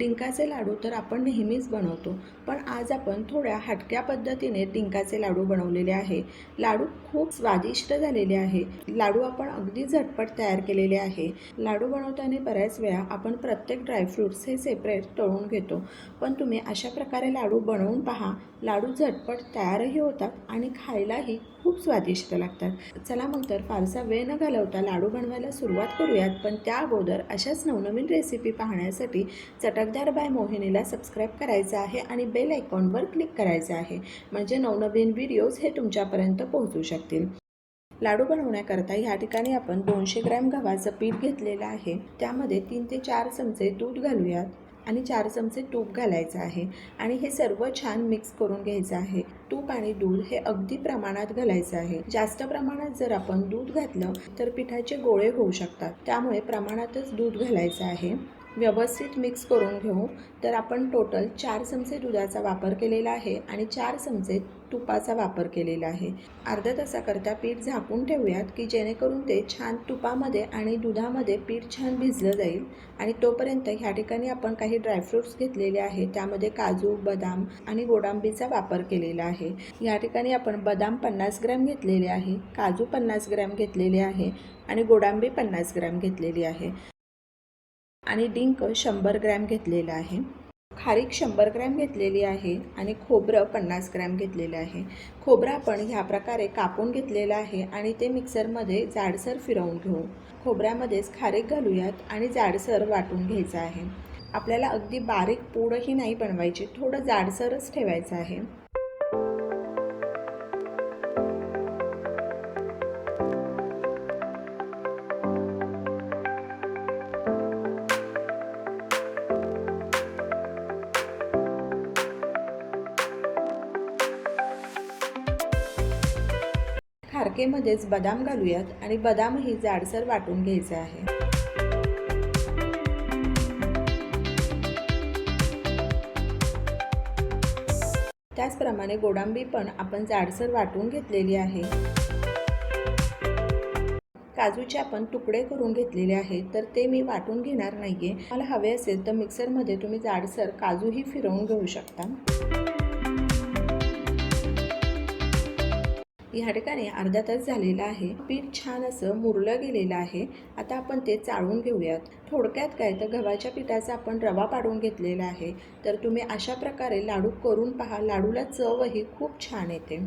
डिंकाचे लाडू तर आपण नेहमीच बनवतो पण आज आपण थोड्या हटक्या पद्धतीने डिंकाचे लाडू बनवलेले आहे. लाडू खूप स्वादिष्ट झालेले आहे. लाडू आपण अगदी झटपट तयार केलेले आहे. लाडू बनवताना बऱ्याच वेळा आपण प्रत्येक ड्रायफ्रूट्स हे सेपरेट तळून घेतो पण तुम्ही अशा प्रकारे लाडू बनवून पहा. लाडू झटपट तयारही होतात आणि खायलाही खूप स्वादिष्ट लागतात. चला मग तर फारसा वेळ न घालवता लाडू बनवायला सुरुवात करूयात. पण त्या अगोदर अशाच नवनवीन रेसिपी पाहण्यासाठी चटकदार बाय मोहिनीला सबस्क्राईब करायचं आहे आणि बेल आयकॉनवर क्लिक करायचं आहे. म्हणजे नवनवीन व्हिडिओज हे तुमच्यापर्यंत पोहोचू शकतील. लाडू बनवण्याकरता ह्या ठिकाणी आपण दोनशे ग्रॅम गव्हाचं पीठ घेतलेलं आहे. त्यामध्ये तीन ते चार चमचे दूध घालूयात. आणि चार चमचे तूप घालायचं आहे. आणि हे सर्व छान मिक्स करून घ्यायचं आहे. तूप आणि दूध हे अगदी प्रमाणात घालायचं आहे. जास्त प्रमाणात जर आपण दूध घातलं तर पिठाचे गोळे होऊ शकतात. त्यामुळे प्रमाणातच दूध घालायचं आहे. व्यवस्थित मिक्स करून घेऊ. तर आपण टोटल चार चमचे दुधाचा वापर केलेला आहे आणि चार चमचे तुपाचा वापर केलेला आहे. अर्ध्या तासाकरता पीठ झाकून ठेवूयात की जेणेकरून ते छान तुपामध्ये आणि दुधामध्ये पीठ छान भिजलं जाईल आणि तोपर्यंत ह्या ठिकाणी आपण काही ड्रायफ्रूट्स घेतलेले आहे त्यामध्ये काजू बदाम आणि गोडांबीचा वापर केलेला आहे. या ठिकाणी आपण बदाम पन्नास ग्रॅम घेतलेले आहे काजू पन्नास ग्रॅम घेतलेले आहे आणि गोडांबी पन्नास ग्रॅम घेतलेली आहे आणि डिंक शंभर ग्रॅम घेतलेला आहे. खारीक शंभर ग्रॅम घेतलेली आहे आणि खोबरं पन्नास ग्रॅम घेतलेलं आहे. खोबरं आपण ह्या प्रकारे कापून घेतलेलं आहे आणि ते मिक्सरमध्ये जाडसर फिरवून घेऊ. खोबऱ्यामध्येच खारीक घालूयात आणि जाडसर वाटून घ्यायचं आहे. आपल्याला अगदी बारीक पूडही नाही बनवायची थोडं जाडसरच ठेवायचं आहे. खारकेमध्येच बदाम घालूयात आणि बदामही जाडसर वाटून घ्यायचे आहे. त्याचप्रमाणे गोडांबी पण आपण जाडसर वाटून घेतलेली आहे. काजूचे आपण तुकडे करून घेतलेले आहेत तर ते मी वाटून घेणार नाहीये. मला हवे असेल तर मिक्सरमध्ये तुम्ही जाडसर काजूही फिरवून घेऊ शकता. ह्या ठिकाणी अर्धा तास झालेला आहे. पीठ छान असं मुरलं गेलेलं आहे. आता आपण ते चाळून घेऊयात. थोडक्यात काय तर गव्हाच्या पिठाचा आपण रवा पाडून घेतलेला आहे. तर तुम्ही अशा प्रकारे लाडू करून पहा. लाडूला चवही खूप छान येते.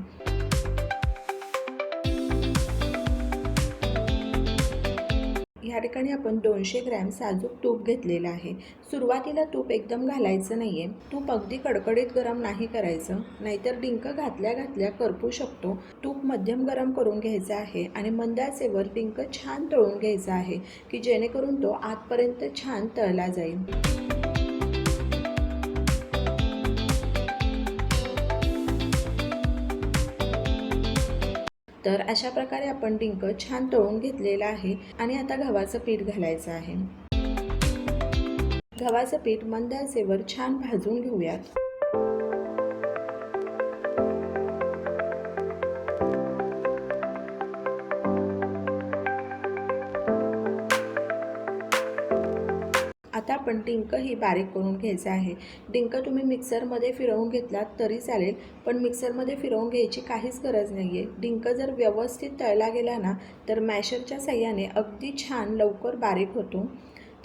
ह्या ठिकाणी आपण दोनशे ग्रॅम साजूक तूप घेतलेलं आहे. सुरुवातीला तूप एकदम घालायचं नाही आहे तूप अगदी कडकडीत गरम नाही करायचं. नाहीतर डिंक घातल्या घातल्या करपू शकतो. तूप मध्यम गरम करून घ्यायचं आहे आणि मंदाचेवर डिंक छान तळून घ्यायचा आहे की जेणेकरून तो आतपर्यंत छान तळला जाईल. तर अशा प्रकारे आपण डिंक छान तळून घेतलेला आहे आणि आता गव्हाचं पीठ घालायचं आहे. गव्हाचं पीठ मंद असेवर छान भाजून घेऊयात. आता आपण डिंक ही बारीक करून घ्यायचं आहे. डिंक तुम्ही मिक्सरमध्ये फिरवून घेतलात तरी चालेल पण मिक्सरमध्ये फिरवून घ्यायची काहीच गरज नाही आहे डिंक जर व्यवस्थित तळला गेला ना तर मॅशरच्या साह्याने अगदी छान लवकर बारीक होतो.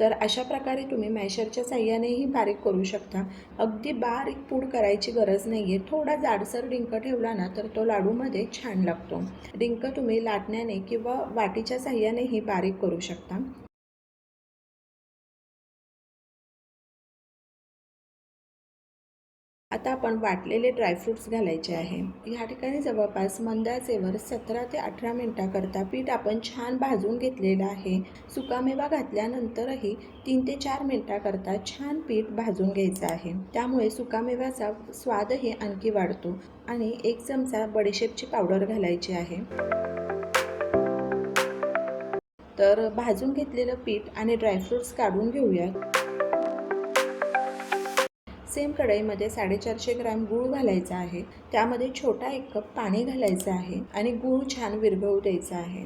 तर अशा प्रकारे तुम्ही मॅशरच्या साह्यानेही बारीक करू शकता. अगदी बारीक पूड करायची गरज नाही आहे थोडा जाडसर डिंक ठेवला ना तर तो लाडूमध्ये छान लागतो. डिंक तुम्ही लाटण्याने किंवा वाटीच्या साह्यानेही बारीक करू शकता. आता आपण वाटलेले ड्रायफ्रूट्स घालायचे आहे. ह्या ठिकाणी जवळपास मंदाचेवर सतरा ते अठरा मिनटाकरता पीठ आपण छान भाजून घेतलेलं आहे. सुकामेवा घातल्यानंतरही तीन ते चार मिनटाकरता छान पीठ भाजून घ्यायचं आहे. त्यामुळे सुकामेव्याचा स्वादही आणखी वाढतो आणि एक चमचा बडीशेपची पावडर घालायची आहे. तर भाजून घेतलेलं पीठ आणि ड्रायफ्रूट्स काढून घेऊयात. सेम कढईमध्ये साडेचारशे ग्रॅम गूळ घालायचा आहे. त्यामध्ये छोटा एक कप पाणी घालायचं आहे आणि गूळ छान विरघळू द्यायचा आहे.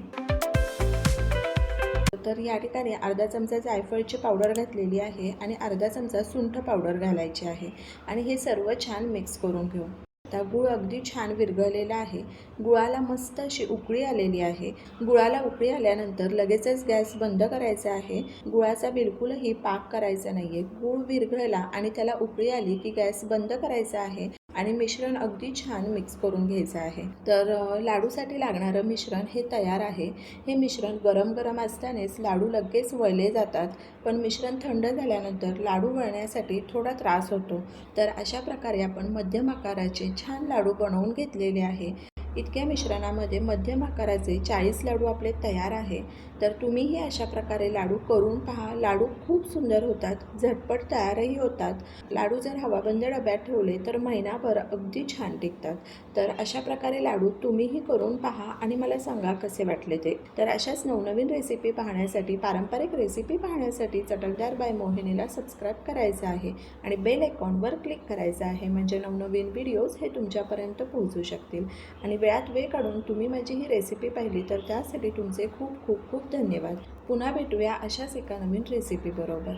तर या ठिकाणी अर्धा चमचा जायफळची पावडर घातलेली आहे आणि अर्धा चमचा सुंठ पावडर घालायची आहे. आणि हे सर्व छान मिक्स करून घेऊ. आता गुळ अगदी छान विरघळलेला आहे. गुळाला मस्त अशी उकळी आलेली आहे. गुळाला उकळी आल्यानंतर लगेचच गॅस बंद करायचा आहे. गुळाचा बिलकुलही पाक करायचा नाही आहे गुळ विरघळला आणि त्याला उकळी आली की गॅस बंद करायचा आहे. आणि मिश्रण अगदी छान मिक्स करून घ्यायचं आहे. तर लाडूसाठी लागणारं मिश्रण हे तयार आहे. हे मिश्रण गरम गरम असल्यानेच लाडू लगेच वळले जातात. पण मिश्रण थंड झाल्यानंतर लाडू वळण्यासाठी थोडा त्रास होतो. तर अशा प्रकारे आपण मध्यम आकाराचे छान लाडू बनवून घेतलेले आहे. इतक्या मिश्रणामध्ये मध्यम आकाराचे चाळीस लाडू आपले तयार आहे. तर तुम्हीही अशा प्रकारे लाडू करून पहा. लाडू खूप सुंदर होतात झटपट तयारही होतात. लाडू जर हवाबंद डब्यात ठेवले तर महिनाभर अगदी छान टिकतात. तर अशा प्रकारे लाडू तुम्हीही करून पहा आणि मला सांगा कसे वाटले ते. तर अशाच नवनवीन रेसिपी पाहण्यासाठी पारंपरिक रेसिपी पाहण्यासाठी चटकदार बाय मोहिनीला सबस्क्राईब करायचं आहे आणि बेल आयकॉनवर क्लिक करायचं आहे. म्हणजे नवनवीन व्हिडिओज हे तुमच्यापर्यंत पोहोचू शकतील. आणि वेळात वेळ काढून तुम्ही माझी ही रेसिपी पाहिली तर त्यासाठी तुमचे खूप खूप खूप धन्यवाद. पुन्हा भेटूया अशाच एका नवीन रेसिपीबरोबर